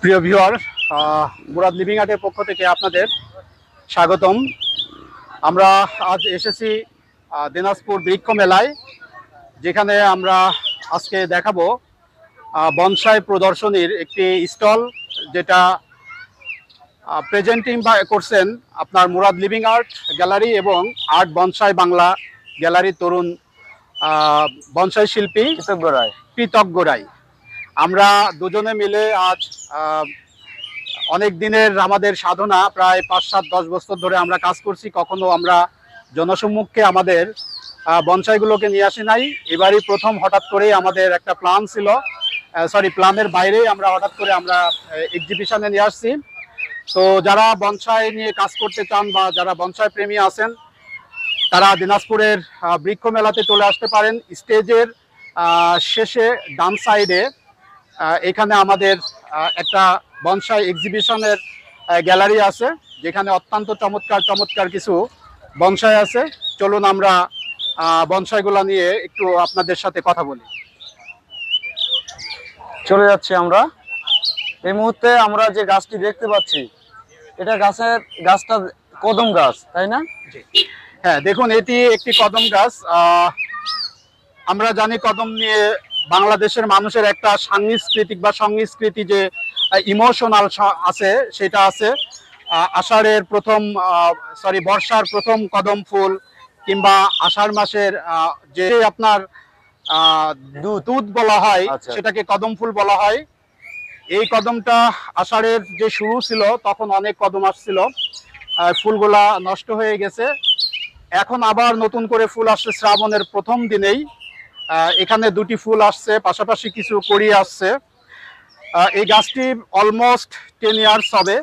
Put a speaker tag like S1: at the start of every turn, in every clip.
S1: প্রিয় viewer Murad living আর্টের পক্ষ থেকে আপনাদের স্বাগতম। আমরা আজ এসেছি দিনাজপুর বৃক্ষ মেলায় যেখানে আমরা আজকে দেখাবো বনসাই প্রদর্শনীর একটি স্টল যেটা প্রেজেন্টিং বা করছেন আপনার মুরাদ লিভিং আর্ট গ্যালারি এবং আর্ট বনসাই বাংলা গ্যালারি তরুণ বনসাই শিল্পী
S2: কৃতজ্ঞ রায়
S1: কৃতজ্ঞ রায় আমরা দুজনে মিলে আজ অনেক দিনের আমাদের সাধনা, প্রায় পাঁচ সাত দশ বছর ধরে আমরা কাজ করছি, কখনো আমরা জনসম্মুখে আমাদের বনসাইগুলোকে নিয়ে আসি নাই। এবারই প্রথম হঠাৎ করেই আমাদের একটা প্ল্যান ছিল সরি প্ল্যানের বাইরেই আমরা হঠাৎ করে আমরা এক্সিবিশনে নিয়ে আসছি। তো যারা বনসাই নিয়ে কাজ করতে চান বা যারা বনসাই প্রেমী আছেন, তারা দিনাজপুরের বৃক্ষ মেলাতে চলে আসতে পারেন। স্টেজের শেষে, ডান সাইডে এখানে আমাদের একটা বনসাই এক্সিবিশনের গ্যালারি আছে যেখানে অত্যন্ত চমৎকার চমৎকার কিছু বনসাই আছে। চলুন আমরা বনসাইগুলো নিয়ে একটু আপনাদের সাথে কথা বলি।
S2: চলে যাচ্ছি আমরা। এই মুহূর্তে আমরা যে গাছটি দেখতে পাচ্ছি এটা গাছের গাছটা কদম গাছ তাই না?
S1: হ্যাঁ দেখুন এটি একটি কদম গাছ। আমরা জানি কদম নিয়ে বাংলাদেশের মানুষের একটা সাংস্কৃতিক বা সংস্কৃতি যে ইমোশনাল আছে সেটা আছে। আষাঢ়ের প্রথম সরি বর্ষার প্রথম কদম ফুল কিংবা আষাঢ় মাসের যে আপনার দুধ বলা হয়
S2: আচ্ছা।
S1: সেটাকে কদম ফুল বলা হয়। এই কদমটা আষাঢ়ের যে শুরু ছিল তখন অনেক কদম আসছিল। ফুলগুলা নষ্ট হয়ে গেছে। এখন আবার নতুন করে ফুল আসছে শ্রাবণের প্রথম দিনেই। এখানে দুটি ফুল আসছে পাশাপাশি কিছু কড়ি আসছে। এই গাছটি অলমোস্ট টেন ইয়ার্স হবে।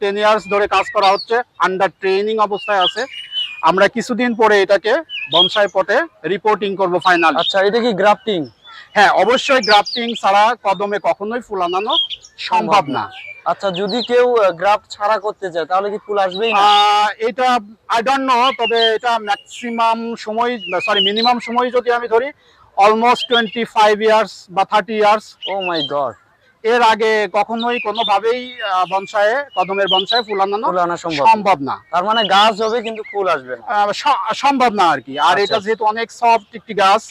S1: টেন ইয়ার্স ধরে কাজ করা হচ্ছে আন্ডার ট্রেনিং অবস্থায় আছে। আমরা কিছুদিন পরে এটাকে বনসাই পটে রিপোর্টিং করব ফাইনাল
S2: আচ্ছা এটা কি গ্রাফটিং
S1: হ্যাঁ অবশ্যই গ্রাফটিং ছাড়া কদমে কখনোই ফুল আনানো সম্ভব না।
S2: আচ্ছা যদি কেউ গ্রাফ ছাড়া করতে চায় তাহলে কি ফুল আসবেই না?
S1: এটা আই ডোন্ট নো তবে এটা ম্যাক্সিমাম সময় সরি মিনিমাম সময় যদি আমি ধরি অলমোস্ট টোয়েন্টি ফাইভ ইয়ার্স বা thirty years
S2: oh my god
S1: এর আগে কখনোই কোনোভাবেই বনসায়ে কদমের বনসায়ে ফুল আনানো
S2: সম্ভব
S1: না।
S2: তার মানে গাছ হবে কিন্তু ফুল আসবে
S1: সম্ভব না আর কি। আর
S2: আচ্ছা।
S1: এটা যেহেতু অনেক সফট একটি গাছ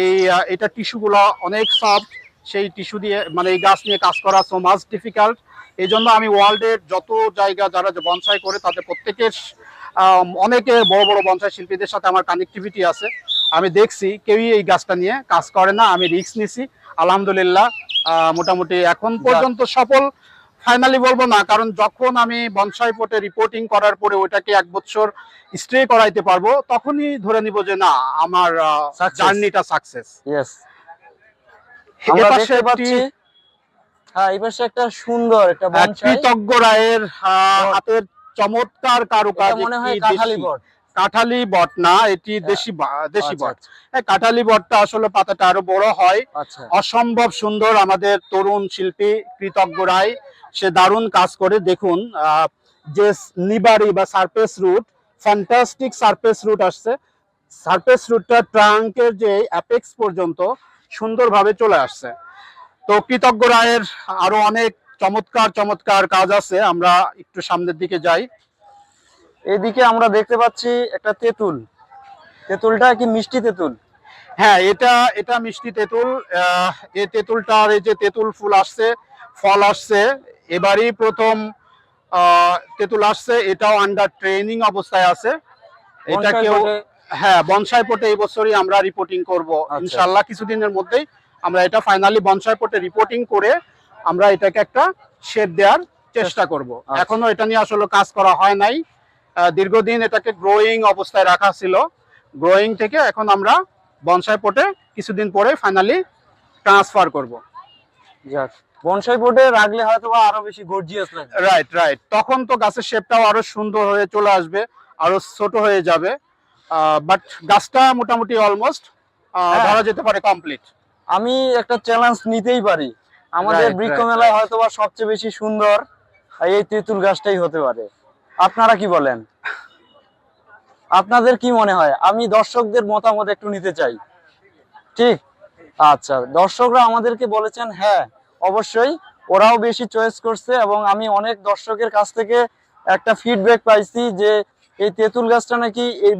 S1: এই এটা টিস্যু গুলো অনেক সফট সেই টিস্যু দিয়ে মানে এই গাছ নিয়ে কাজ করা সো মাচ ডিফিকাল্ট এই জন্য আমি ওয়ার্ল্ডের যত জায়গা যারা বনসাই করে তাদের প্রত্যেকের আম, অনেকের বড় বড় বনসাই শিল্পীদের সাথে আমার কানেক্টিভিটি আছে। আমি দেখছি কেউই এই গাছটা নিয়ে কাজ করে না আমি রিস্ক নিছি। আলহামদুলিল্লাহ মোটামুটি এখন পর্যন্ত সফল। ফাইনালি বলব না কারণ যখন আমি বনসাই পটে রিপোর্টিং করার পরে ওইটাকে এক বছর স্টে করাইতে পারব তখনই ধরে নিব যে না আমার. জার্নিটা সাকসেস
S2: ইয়েস আমরা দেখতে পাচ্ছি হ্যাঁ এই পাশে একটা সুন্দর একটা বনসাই
S1: কৃতজ্ঞ রায়ের আহ, হাতের চমৎকার কারুকাজ
S2: মনে হয় কাঁঠালি বট।
S1: কাঁঠালি বট না এটি দেশি বা- দেশি
S2: আচ্ছা,
S1: বট। হ্যাঁ, কাঁঠালি বটটা আসলে পাতাটা আরও বড় হয়।
S2: আচ্ছা।
S1: অসম্ভব সুন্দর আমাদের তরুণ শিল্পী কৃতজ্ঞ রায় সে দারুণ কাজ করে। দেখুন যে নিবারি বা surface root fantastic surface root আসছে। সারফেস রুটটা ট্রাঙ্কের যে অ্যাপেক্স পর্যন্ত সুন্দরভাবে চলে আসছে। তো কৃতজ্ঞ রায়ের আরও অনেক চমৎকার চমৎকার কাজ আছে। আমরা একটু সামনের দিকে যাই।
S2: এদিকে আমরা দেখতে পাচ্ছি একটা তেঁতুল। তেঁতুলটা কি মিষ্টি তেঁতুল?
S1: হ্যাঁ এটা এটা মিষ্টি তেঁতুল। আহ, এই তেঁতুলটার এই যে তেঁতুল ফুল আসছে ফল আসছে এবারই প্রথম তেঁতুল আসছে। এটাও আন্ডার ট্রেনিং অবস্থায় আছে।
S2: বনসাই বটে
S1: হ্যাঁ বনসাই পটে এই বছরই আমরা রিপোর্টিং করব।
S2: আচ্ছা।
S1: ইনশাল্লাহ কিছুদিনের মধ্যেই আমরা এটা ফাইনালি বনসাই রিপোর্টিং করে আমরা এটাকে একটা শেড দেওয়ার চেষ্টা করব।
S2: আচ্ছা।
S1: এখনও এটা নিয়ে আসলে কাজ করা হয় নাই। দীর্ঘদিন এটাকে গ্রোয়িং অবস্থায় রাখা ছিল। গ্রোয়িং থেকে এখন আমরা বনসাই পটে কিছুদিন পরে ফাইনালি ট্রান্সফার করব।
S2: যাক বনসাই বোর্ডে রাখলে হয়তো আরও বেশি গর্জিয়াস লাগবে।
S1: রাইট রাইট তখন তো গাছের শেপটাও আরও সুন্দর হয়ে চলে আসবে আরও ছোট হয়ে যাবে। বাট গাছটা মোটামুটি অলমোস্ট
S2: হ্যাঁ।
S1: ধরা যেতে পারে কমপ্লিট
S2: আমি একটা চ্যালেঞ্জ নিতেই পারি। আমাদের বৃক্ষ মেলায় হয়তো সবচেয়ে বেশি সুন্দর এই তেঁতুল গাছটাই হতে পারে। আপনারা কি বলেন? আপনাদের কি মনে হয়? আমি দর্শকদের মতামত একটু নিতে চাই। ঠিক? আচ্ছা দর্শকরা আমাদেরকে বলেছেন হ্যাঁ অবশ্যই ওরাও বেশি চয়েস করছে এবং আমি অনেক দর্শকের কাছ থেকে একটা ফিডব্যাক পাইছি যে এই তেঁতুল গাছটা নাকি এই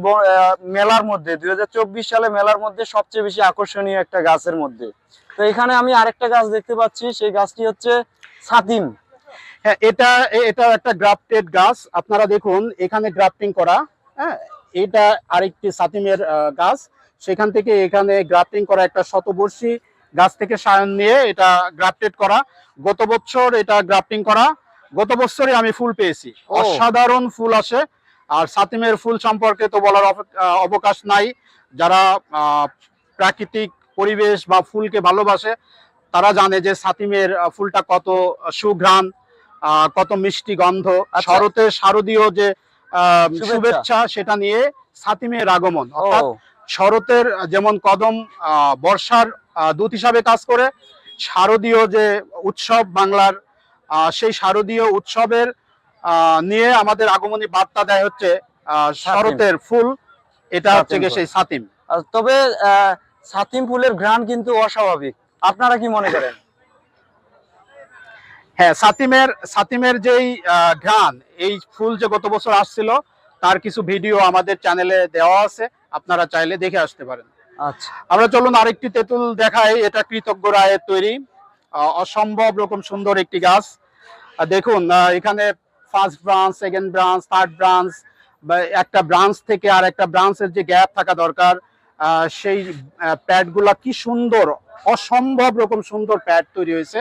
S2: মেলার মধ্যে, দুই হাজার চব্বিশ সালে মেলার মধ্যে সবচেয়ে বেশি আকর্ষণীয় একটা গাছের মধ্যে। তো এখানে আমি আরেকটা গাছ দেখতে পাচ্ছি, সেই গাছটি হচ্ছে ছাতিম
S1: হ্যাঁ এটা এ- এটা একটা গ্রাফটেড গাছ। আপনারা দেখুন এখানে গ্রাফটিং করা হ্যাঁ এটা আরেকটি সাতিমের গাছ। সেখান থেকে এখানে গ্রাফটিং করা একটা শতবর্ষী গাছ থেকে সায়ন নিয়ে এটা গ্রাফটেড করা। গত বছর এটা গ্রাফটিং করা। গত বছরই আমি ফুল পেয়েছি। অসাধারণ ফুল আসে। আর সাতিমের ফুল সম্পর্কে তো বলার অব- অবকাশ নাই। যারা আহ, প্রাকৃতিক পরিবেশ বা ফুলকে ভালোবাসে তারা জানে যে সাতিমের ফুলটা কত সুঘ্রাণ কত মিষ্টি গন্ধ।
S2: আচ্ছা।
S1: শরতে শারদীয় যে
S2: শুভেচ্ছা।
S1: সেটা নিয়ে সাতিমের আগমন। অর্থাৎ শরতের যেমন কদম বর্ষার দূত হিসাবে কাজ করে শারদীয় যে উৎসব বাংলার আহ, সেই শারদীয় উৎসবের আহ, নিয়ে আমাদের আগমনী বার্তা দেয় হচ্ছে আহ, শরতের ফুল। এটা হচ্ছে গিয়ে সেই সাতিম।
S2: তবে আহ, ছাতিম ফুলের ঘ্রাণ কিন্তু অস্বাভাবিক। আপনারা কি মনে করেন?
S1: হ্যাঁ সাতিমের সাতিমের যেই ঘ্রাণ এই ফুল যে গত বছর আসছিল তার কিছু ভিডিও আমাদের চ্যানেলে দেওয়া আছে আপনারা চাইলে দেখে আসতে পারেন।
S2: আচ্ছা।
S1: আমরা চলুন আরেকটি তেঁতুল দেখাই এটা কৃতজ্ঞ রায়ের তৈরি অসম্ভব রকম সুন্দর একটি গাছ। দেখুন এখানে first branch second branch third branch বা একটা ব্রাঞ্চ থেকে আর একটা ব্রাঞ্চের যে গ্যাপ থাকা দরকার সেই প্যাডগুলা কি সুন্দর অসম্ভব রকম সুন্দর প্যাড তৈরি হয়েছে।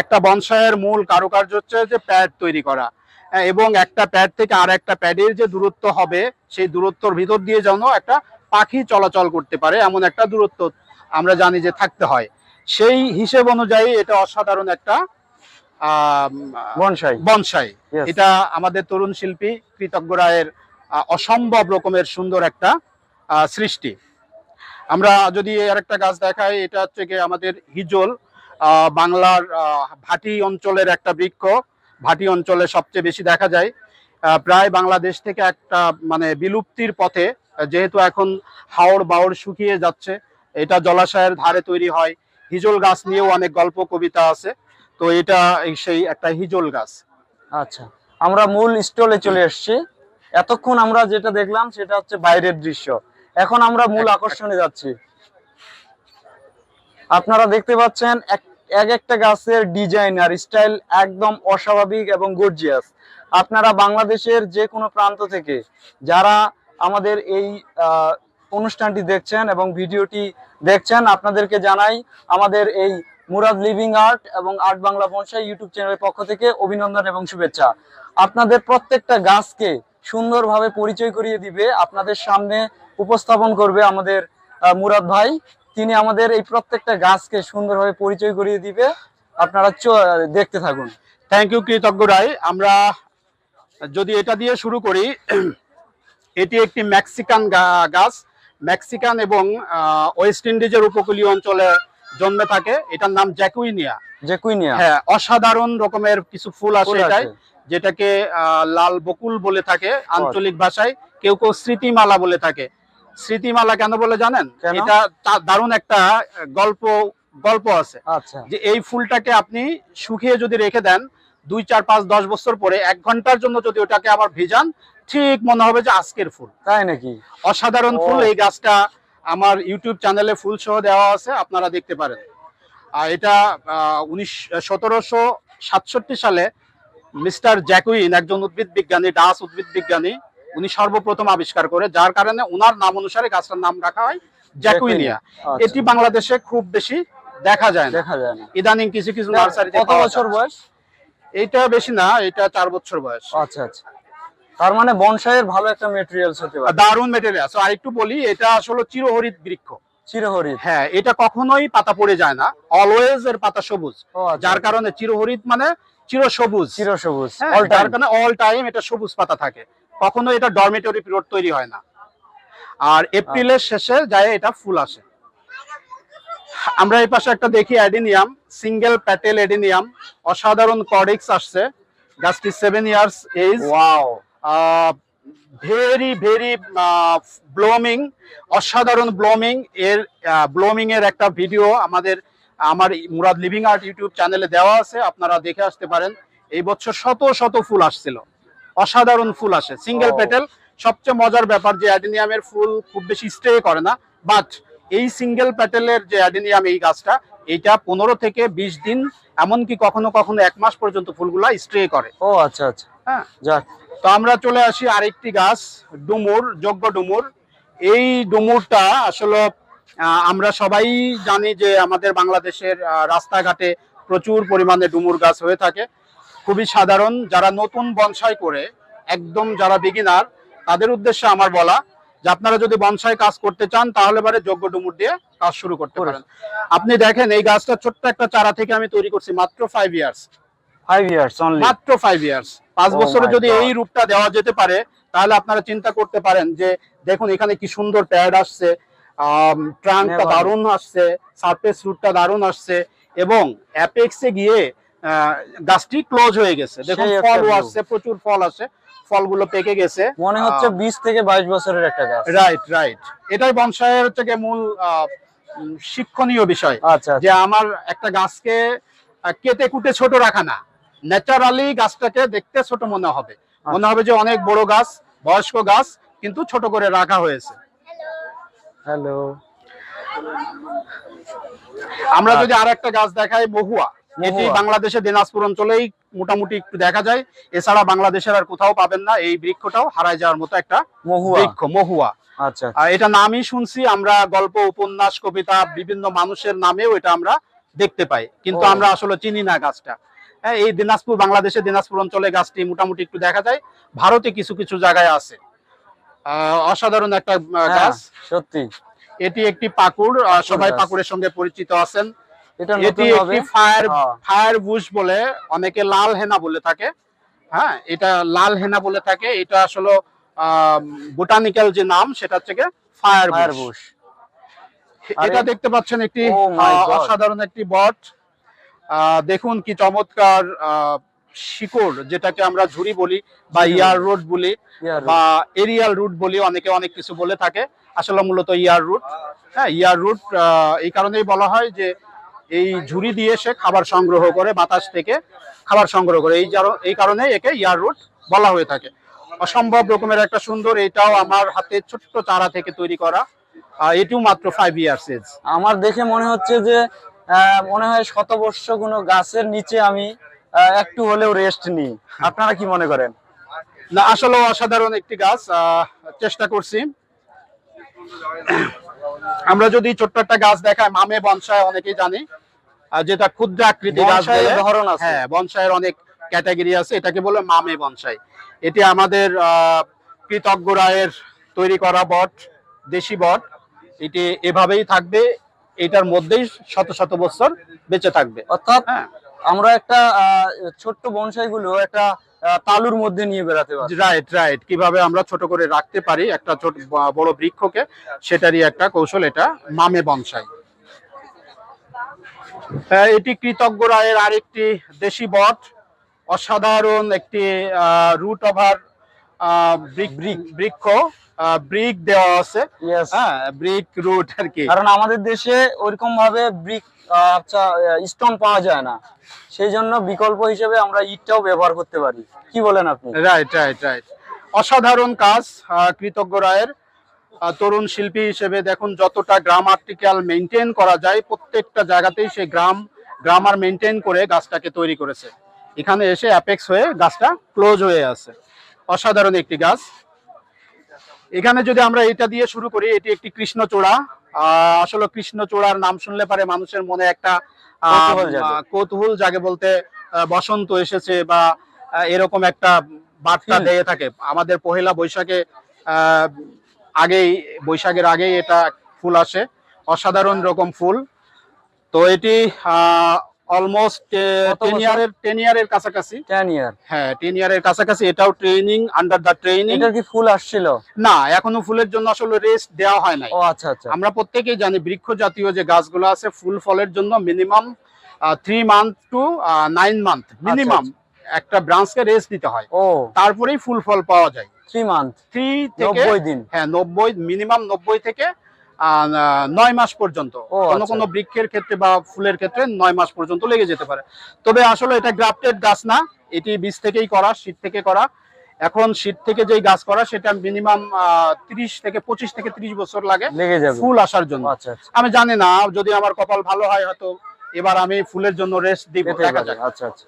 S1: একটা বনসায়ের মূল কারুকার্য হচ্ছে যে প্যাড তৈরি করা। হ্যাঁ, এবং একটা প্যাড থেকে আর একটা প্যাডের যে দূরত্ব হবে সেই দূরত্বর ভিতর দিয়ে যেন একটা পাখি চলাচল করতে পারে এমন একটা দূরত্ব আমরা জানি যে থাকতে হয়। সেই হিসেব অনুযায়ী এটা অসাধারণ একটা
S2: বনসাই।
S1: বনসাই। এটা আমাদের তরুণ শিল্পী কৃতজ্ঞ রায়ের অসম্ভব রকমের সুন্দর একটা সৃষ্টি। আমরা যদি আর একটা গাছ দেখাই, এটা হচ্ছে গিয়ে আমাদের হিজল বাংলার ভাটি অঞ্চলের একটা বৃক্ষ। ভাটি অঞ্চলে সবচেয়ে বেশি দেখা যায়। প্রায় বাংলাদেশ থেকে একটা মানে বিলুপ্তির পথে, যেহেতু এখন হাওড় বাওড় শুকিয়ে যাচ্ছে, এটা জলাশয়ের ধারে তৈরি হয়। হিজল গাছ নিয়েও অনেক গল্প, কবিতা আছে। তো এটা সেই একটা হিজল গাছ।
S2: আচ্ছা আমরা মূল স্টলে চলে এসেছি। এতক্ষণ আমরা যেটা দেখলাম, সেটা হচ্ছে বাইরের দৃশ্য। এখন আমরা মূল আকর্ষণে যাচ্ছি। আপনারা দেখতে পাচ্ছেন এক এক একটা গাছের ডিজাইন আর স্টাইল একদম অস্বাভাবিক এবং গর্জিয়াস আপনারা বাংলাদেশের যে কোনো প্রান্ত থেকে যারা আমাদের এই অনুষ্ঠানটি দেখছেন এবং ভিডিওটি দেখছেন, আপনাদেরকে জানাই আমাদের এই মুরাদ লিভিং আর্ট এবং আর্ট বাংলা বনসাই ইউটিউব চ্যানেলের পক্ষ থেকে অভিনন্দন এবং শুভেচ্ছা। আপনাদের প্রত্যেকটা গাছকে সুন্দরভাবে পরিচয় করিয়ে দিবে। আপনাদের সামনে উপস্থাপন করবে আমাদের মুরাদ ভাই। তিনি আমাদের এই প্রত্যেকটা গাছকে সুন্দরভাবে পরিচয় করিয়ে দিবে। আপনারা দেখতে থাকুন।
S1: থ্যাংক ইউ কৃতজ্ঞ রায়। আমরা যদি এটা দিয়ে শুরু করি এটি একটি মেক্সিকান গাছ। মেক্সিকান এবং ওয়েস্ট ইন্ডিজের উপকূলীয় অঞ্চলে জন্মে থাকে। এটার নাম জ্যাকুইনিয়া।
S2: জ্যাকুইনিয়া।
S1: হ্যাঁ অসাধারণ রকমের কিছু ফুল আসে এটাই। যেটাকে আহ, লাল বকুল বলে থাকে আঞ্চলিক ভাষায়। কেউ কেউ স্মৃতিমালা বলে থাকে। স্মৃতিমালা কেন বলে জানেন? এটা দারুণ একটা গল্প গল্প আছে।
S2: আচ্ছা।
S1: যে এই ফুলটাকে আপনি শুকিয়ে যদি রেখে দেন দুই চার পাঁচ দশ বছর পরে এক ঘণ্টার জন্য যদি ওটাকে আবার ভিজান ঠিক মনে হবে যে আজকের ফুল।
S2: তাই নাকি?
S1: অসাধারণ ফুল। এই গাছটা আমার ইউটিউব চ্যানেলে ফুল সহ দেওয়া আছে আপনারা দেখতে পারেন। আর এটা উনিশ সতেরোশো সাতষট্টি সালে মিস্টার জ্যাকুইন একজন উদ্ভিদ বিজ্ঞানী ডাস উদ্ভিদ বিজ্ঞানী উনি সর্বপ্রথম আবিষ্কার করে যার কারণে ওনার নাম অনুসারে গাছটার নাম রাখা হয় জ্যাকুইনিয়া।
S2: আচ্ছা,
S1: এটি বাংলাদেশে খুব বেশি দেখা যায়
S2: দেখা যায় না।
S1: ইদানিং কিছু কিছু নার্সারিতে
S2: কত বছর বয়স?
S1: এইটা বেশি না এটা চার বছর বয়স।
S2: আচ্ছা আচ্ছা। তার মানে বনসাইয়ের ভালো একটা মেটেরিয়ালস হতে পারে।
S1: দারুণ মেটেরিয়াল আর একটু বলি এটা আসলে চিরহরিত বৃক্ষ।
S2: চিরহরিত
S1: হ্যাঁ এটা কখনোই পাতা পড়ে যায় না। অলওয়েজ এর পাতা সবুজ।
S2: আচ্ছা,
S1: যার কারণে চিরহরিত মানে চিরসবুজ।
S2: চিরসবুজ
S1: হ্যাঁ, যার কারণে অল টাইম এটা সবুজ পাতা থাকে। কখনো এটা ডরমেটরি পিরিয়ড তৈরি হয় না। আর এপ্রিলের শেষে যায় এটা ফুল আসে। আমরা এই পাশে একটা দেখি অ্যাডিনিয়াম সিঙ্গেল প্যাটেল এডিনিয়াম অসাধারণ কডিক্স আসছে। গাছটি seven years age
S2: wow
S1: very very blooming অসাধারণ ব্লোমিং এর ব্লোমিং এর একটা ভিডিও আমাদের আমার মুরাদ লিভিং আর্ট ইউটিউব চ্যানেলে দেওয়া আছে। আপনারা দেখে আসতে পারেন। এই বছর শত শত ফুল আসছিল। অসাধারণ ফুল আসে। সিঙ্গেল। পেটেল সবচেয়ে মজার ব্যাপার যে অ্যাডেনিয়ামের ফুল খুব বেশি স্টে করে না বাট এই সিঙ্গেল প্যাটেলের যে অ্যাডেনিয়াম এই গাছটা এইটা পনেরো থেকে বিশ দিন এমনকি কখনো কখনো এক মাস পর্যন্ত ফুলগুলা স্টে করে।
S2: ও আচ্ছা আচ্ছা।
S1: হ্যাঁ।
S2: যাক।
S1: তো আমরা চলে আসি আরেকটি গাছ ডুমুর যোগ্য ডুমুর। এই ডুমুরটা আসলে আমরা সবাই জানি যে আমাদের বাংলাদেশের রাস্তাঘাটে প্রচুর পরিমাণে ডুমুর গাছ হয়ে থাকে। খুবই সাধারণ যারা নতুন বনসাই করে একদম যারা বিগিনার তাদের উদ্দেশ্যে আমার বলা যে আপনারা যদি বনসাই কাজ করতে চান তাহলে বারে যোগ্য ডুমুর দিয়ে কাজ শুরু করতে পারেন। আপনি দেখেন এই গাছটা ছোট্ট একটা চারা থেকে আমি তৈরি করছি মাত্র five years
S2: five years only
S1: মাত্র ফাইভ ইয়ার্স পাঁচ
S2: Oh
S1: বছরে যদি এই রূপটা দেওয়া যেতে পারে তাহলে আপনারা চিন্তা করতে পারেন যে দেখুন এখানে কি সুন্দর প্যাড আসছে ট্রাঙ্কটা. দারুণ আসছে সারফেস রুটটা দারুণ আসছে এবং অ্যাপেক্সে গিয়ে গাছটি ক্লোজ হয়ে গেছে। দেখুন
S2: view.
S1: আসছে প্রচুর ফল আসে ফলগুলো পেকে গেছে।
S2: মনে হচ্ছে বিশ থেকে বাইশ বছরের একটা গাছ।
S1: রাইট রাইট এটাই বনসাইয়ের হচ্ছে মূল শিক্ষণীয় বিষয়।
S2: আচ্ছা
S1: যে আমার একটা গাছকে কেটে কুটে ছোট রাখা না। ন্যাচারালি গাছটাকে দেখতে ছোট মনে হবে। মনে হবে যে অনেক বড় গাছ বয়স্ক গাছ কিন্তু ছোট করে রাখা হয়েছে।
S2: হ্যালো
S1: আমরা যদি আর একটা গাছ দেখাই মহুয়া। এটি
S2: মহুয়া।
S1: বাংলাদেশে দিনাজপুর অঞ্চলেই মোটামুটি একটু দেখা যায়। এছাড়া বাংলাদেশের আর কোথাও পাবেন না এই বৃক্ষটাও হারায় যাওয়ার মতো একটা
S2: মহুয়া।
S1: বৃক্ষ মহুয়া।
S2: আচ্ছা।
S1: এটা নামই শুনছি আমরা গল্প উপন্যাস কবিতা বিভিন্ন মানুষের নামেও এটা আমরা দেখতে পাই। কিন্তু আমরা আসলে চিনি না গাছটা। হ্যাঁ এই দিনাজপুর বাংলাদেশে দিনাজপুর অঞ্চলে গাছটি মোটামুটি একটু দেখা যায়। ভারতে কিছু কিছু জায়গায় আছে। আহ, অসাধারণ একটা
S2: হ্যাঁ,
S1: গাছ।
S2: সত্যি।
S1: এটি একটি পাকুড় সবাই পাকুড়ের সঙ্গে পরিচিত আছেন।
S2: এটা
S1: একটি ফায়ার
S2: হ্যাঁ।
S1: ফায়ার বুশ বলে অনেকে লাল হেনা বলে থাকে। হ্যাঁ এটা লাল হেনা বলে থাকে। এটা আসলে বোটানিক্যাল যে নাম সেটা হচ্ছে ফায়ার
S2: ফায়ার
S1: বুশ।
S2: বুশ
S1: এটা দেখতে পাচ্ছেন একটি
S2: Oh.
S1: অসাধারণ একটি বট। দেখুন কি চমৎকার শিকড় যেটাকে আমরা ঝুড়ি বলি বা ইয়ার রুট বলি বা এরিয়াল রুট বলি অনেকে অনেক কিছু বলে থাকে। আসলে মূলত ইয়ার রুট। হ্যাঁ ইয়ার রুট এই কারণেই বলা হয় যে এই ঝুড়ি দিয়ে সে খাবার সংগ্রহ করে বাতাস থেকে খাবার সংগ্রহ করে। এই এই কারণে একে ইয়ার রুট বলা হয়ে থাকে। অসম্ভব রকমের একটা সুন্দর এটাও আমার হাতে ছোট্ট চারা থেকে তৈরি করা। এটিও মাত্র ফাইভ ইয়ার্স এজ
S2: আমার দেখে মনে হচ্ছে যে মনে হয় শতবর্ষ কোনো গাছের নিচে আমি একটু হলেও রেস্ট নিই। আপনারা কি মনে করেন?
S1: না আসলে অসাধারণ একটি গাছ আহ, চেষ্টা করছি। আমরা যদি ছোট্ট একটা গাছ দেখায় মামে বনসায় অনেকেই জানি। যেটা ক্ষুদ্র আকৃতি গাছ
S2: ধরন আছে।
S1: হ্যাঁ বনসাইয়ের অনেক ক্যাটাগরি আছে। এটাকে বলে মামে বনসাই। এটি আমাদের আহ, কৃতজ্ঞ রায়ের তৈরি করা বট দেশি বট। এটি এভাবেই থাকবে। এটার মধ্যেই শত শত বছর বেঁচে থাকবে।
S2: অর্থাৎ
S1: হ্যাঁ।
S2: আমরা একটা আহ, ছোট্ট বনসাই গুলো একটা তালুর মধ্যে নিয়ে বেড়াতে পারি
S1: রাইট রাইট কীভাবে আমরা ছোট করে রাখতে পারি একটা ছোট বড় বৃক্ষকে সেটারই একটা কৌশল এটা মামে বনসাই। এটি কৃতজ্ঞ রায়ের আরেকটি দেশি বট অসাধারণ একটি রুট ওভার বৃক্ষ ব্রিক। দেওয়া আছে। হ্যাঁ ব্রিক রুট আর কি।
S2: কারণ আমাদের দেশে ওইরকম ভাবে ব্রিক আচ্ছা স্টোন পাওয়া যায় না। সেই জন্য বিকল্প হিসেবে আমরা ইটটাও ব্যবহার করতে পারি। কি বলেন আপনি?
S1: রাইট রাইট রাইট অসাধারণ কাজ কৃতজ্ঞ রায়ের। তরুণ শিল্পী হিসেবে দেখুন যতটা গ্রাম আর্টিক্যাল মেনটেন করা যায় প্রত্যেকটা জায়গাতেই সে গ্রাম গ্রামার মেনটেন করে গাছটাকে তৈরি করেছে। এখানে এসে অ্যাপেক্স হয়ে গাছটা ক্লোজ হয়ে আছে। অসাধারণ একটি গাছ। এখানে যদি আমরা এটা দিয়ে শুরু করি এটি একটি কৃষ্ণচূড়া। আহ, আসলে কৃষ্ণচূড়ার নাম শুনলে পারে মানুষের মনে একটা আহ,
S2: কৌতূহল জাগে।
S1: বলতে বসন্ত এসেছে বা এরকম একটা বার্তা। দিয়ে থাকে। আমাদের পহেলা বৈশাখে আহ, আগেই বৈশাখের আগেই এটা ফুল আসে। অসাধারণ রকম ফুল। তো এটি অলমোস্ট টেন ইয়ারের টেন ইয়ারের কাছাকাছি।
S2: টেন ইয়ার
S1: হ্যাঁ টেন ইয়ারের কাছাকাছি। এটাও ট্রেনিং আন্ডার দ্য ট্রেনিং
S2: এটার কি ফুল আসছিল?
S1: না এখনও ফুলের জন্য আসলে রেস্ট দেওয়া হয় নাই।
S2: ও আচ্ছা আচ্ছা।
S1: আমরা প্রত্যেকেই জানি বৃক্ষ জাতীয় যে গাছগুলো আছে ফুল ফলের জন্য minimum three month to nine month minimum একটা ব্রাঞ্চকে রেস্ট দিতে হয়।
S2: ও।
S1: তারপরেই ফুল ফল পাওয়া যায়।
S2: মান্থ
S1: থেকে
S2: দিন।
S1: হ্যাঁ নব্বই মিনিমাম নব্বই থেকে আহ, নয় মাস পর্যন্ত। কোনো
S2: আচ্ছা।
S1: কোনো বৃক্ষের ক্ষেত্রে বা ফুলের ক্ষেত্রে নয় মাস পর্যন্ত লেগে যেতে পারে। তবে আসলে এটা গ্রাফটেড গাছ না। এটি বীজ থেকেই করা শীত থেকে করা। এখন শীত থেকে যেই গাছ করা সেটা মিনিমাম তিরিশ থেকে পঁচিশ থেকে ত্রিশ বছর লাগে ফুল আসার জন্য।
S2: আচ্ছা আচ্ছা।
S1: আমি জানি না যদি আমার কপাল ভালো হয় হয়তো এবার আমি ফুলের জন্য রেস্ট দিব দেখা।
S2: আচ্ছা আচ্ছা।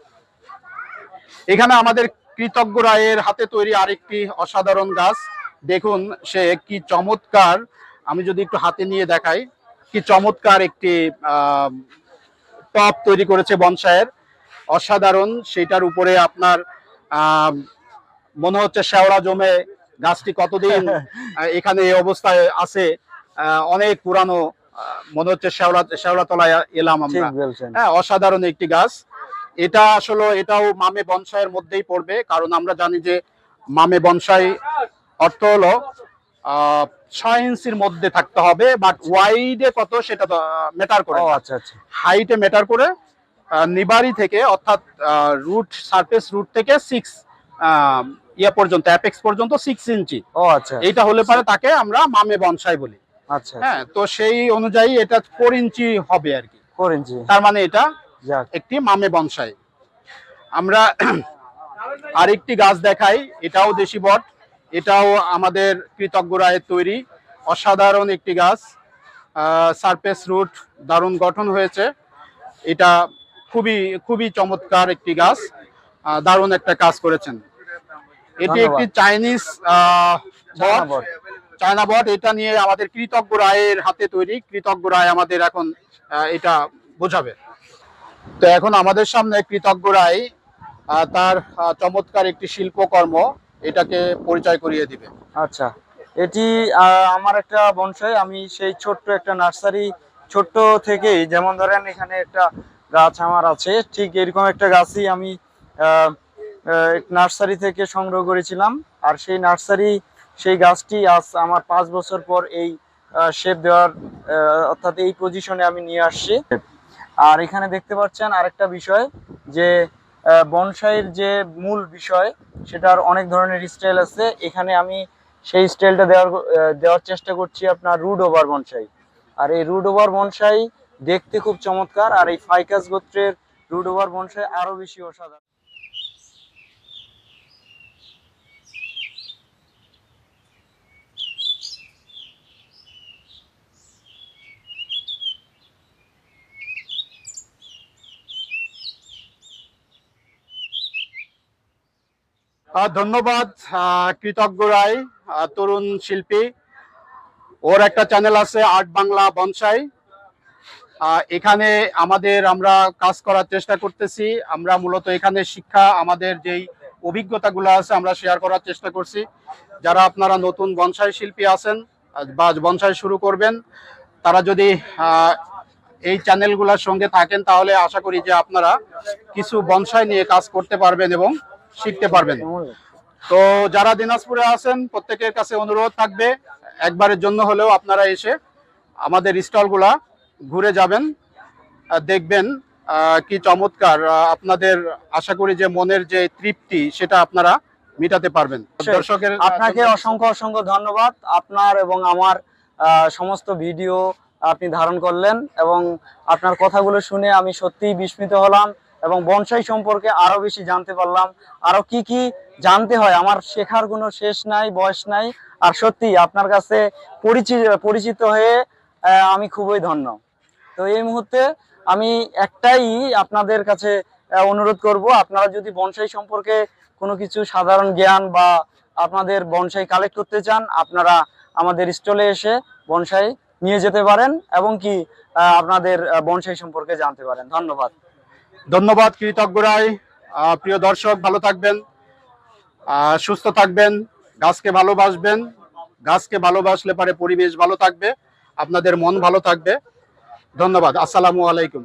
S1: এখানে আমাদের কৃতজ্ঞ রায়ের হাতে তৈরি আরেকটি অসাধারণ গাছ। দেখুন সে কি চমৎকার। আমি যদি একটু হাতে নিয়ে দেখাই কি চমৎকার একটি টপ তৈরি করেছে বনসাইয়ের। অসাধারণ সেটার উপরে আপনার মনে হচ্ছে শেওড়া জমে গাছটি কতদিন এখানে এই অবস্থায় আছে অনেক পুরানো মনে হচ্ছে শেওড়া শেওড়া তলায় এলাম আমরা। হ্যাঁ অসাধারণ একটি গাছ। এটা আসলে এটাও মামে বনসাইয়ের মধ্যেই পড়বে কারণ আমরা জানি যে মামে বনসাই অর্থ হলো ছয় ইঞ্চির মধ্যে থাকতে হবে বাট ওয়াইডে কত সেটা তো মেটার করে
S2: আচ্ছা আচ্ছা।
S1: হাইটে মেটার করে নিবারি থেকে অর্থাৎ রুট সারফেস রুট থেকে সিক্স ইয়া পর্যন্ত অ্যাপেক্স পর্যন্ত সিক্স ইঞ্চি।
S2: ও আচ্ছা।
S1: এইটা হলে পরে তাকে আমরা মামে বনসাই বলি।
S2: আচ্ছা
S1: হ্যাঁ তো সেই অনুযায়ী এটা ফোর ইঞ্চি হবে আর কি।
S2: Four inch.
S1: তার মানে এটা একটি মামে বনসাই। আমরা আরেকটি গাছ দেখাই এটাও দেশি বট এটাও আমাদের কৃতজ্ঞ রায়ের তৈরি। অসাধারণ একটি গাছ সারফেস রুট দারুণ গঠন হয়েছে। এটা খুবই খুবই চমৎকার একটি গাছ দারুণ একটা কাজ করেছেন। এটি একটি চাইনিজ।
S2: চায়না
S1: বট। এটা নিয়ে আমাদের কৃতজ্ঞ রায়ের হাতে তৈরি। কৃতজ্ঞ রায় আমাদের এখন এটা বোঝাবে। তো এখন আমাদের সামনে কৃতজ্ঞ রায় তার চমৎকার একটি শিল্পকর্ম এটাকে পরিচয় করিয়ে দিবে।
S2: আচ্ছা এটি আমার একটা বনসাই, আমি সেই ছোট্ট একটা নার্সারি, ছোট্ট থেকেই, যেমন ধরেন এখানে একটা গাছ আমার আছে, ঠিক এরকম একটা গাছই আমি নার্সারি থেকে সংগ্রহ করেছিলাম, আর সেই নার্সারি, সেই গাছটি আজ আমার পাঁচ বছর পর এই শেপ দেওয়ার অর্থাৎ এই পজিশনে আমি নিয়ে আসছি। আর এখানে দেখতে পাচ্ছেন আরেকটা বিষয় যে বনসাইয়ের যে মূল বিষয়, সেটার অনেক ধরনের স্টাইল আছে। এখানে আমি সেই স্টাইলটা দেওয়ার দেওয়ার চেষ্টা করছি আপনার রুড ওভার বনসাই। আর এই রুড ওভার বনসাই দেখতে খুব চমৎকার, আর এই ফাইকাস গোত্রের রুড ওভার বনসাই আরও বেশি অসাধারণ।
S1: ধন্যবাদ কৃতজ্ঞ রায় তরুণ শিল্পী। ওর একটা চ্যানেল আছে আর্ট বাংলা বনসাই। এখানে আমাদের আমরা কাজ করার চেষ্টা করতেছি। আমরা মূলত এখানে শিক্ষা, আমাদের যেই অভিজ্ঞতাগুলো আছে, আমরা শেয়ার করার চেষ্টা করছি। যারা আপনারা নতুন বনসাই শিল্পী আছেন বা বনসাই শুরু করবেন, তারা যদি এই চ্যানেলগুলোর সঙ্গে থাকেন, তাহলে আশা করি যে আপনারা কিছু বনসাই নিয়ে কাজ করতে পারবেন এবং শিখতে পারবেন। তো যারা দিনাজপুরে আছেন প্রত্যেকের কাছে অনুরোধ থাকবে একবারের জন্য হলেও আপনারা এসে আমাদের স্টলগুলা ঘুরে যাবেন দেখবেন কি চমৎকার আপনাদের আশা করি যে মনের যে তৃপ্তি সেটা আপনারা মিটাতে পারবেন। দর্শকের
S2: আপনাকে অসংখ্য অসংখ্য ধন্যবাদ। আপনার এবং আমার সমস্ত ভিডিও আপনি ধারণ করলেন এবং আপনার কথাগুলো শুনে আমি সত্যিই বিস্মিত হলাম। এবং বনসাই সম্পর্কে আরও বেশি জানতে পারলাম। আরও কি কি জানতে হয়? আমার শেখার কোনো শেষ নাই, বয়স নাই। আর সত্যি, আপনার কাছে পরিচিত পরিচিত হয়ে আমি খুবই ধন্য। তো এই মুহূর্তে আমি একটাই আপনাদের কাছে অনুরোধ করব, আপনারা যদি বনসাই সম্পর্কে কোনো কিছু সাধারণ জ্ঞান বা আপনাদের বনসাই কালেক্ট করতে চান, আপনারা আমাদের স্টলে এসে বনসাই নিয়ে যেতে পারেন এবং কি আপনাদের বনসাই সম্পর্কে জানতে পারেন। ধন্যবাদ।
S1: ধন্যবাদ কৃতজ্ঞ রায়। প্রিয় দর্শক, ভালো থাকবেন। সুস্থ থাকবেন, গাছকে ভালোবাসবেন, গাছকে ভালোবাসলে পারে পরিবেশ ভালো থাকবে, আপনাদের মন ভালো থাকবে। ধন্যবাদ, আসসালামু আলাইকুম।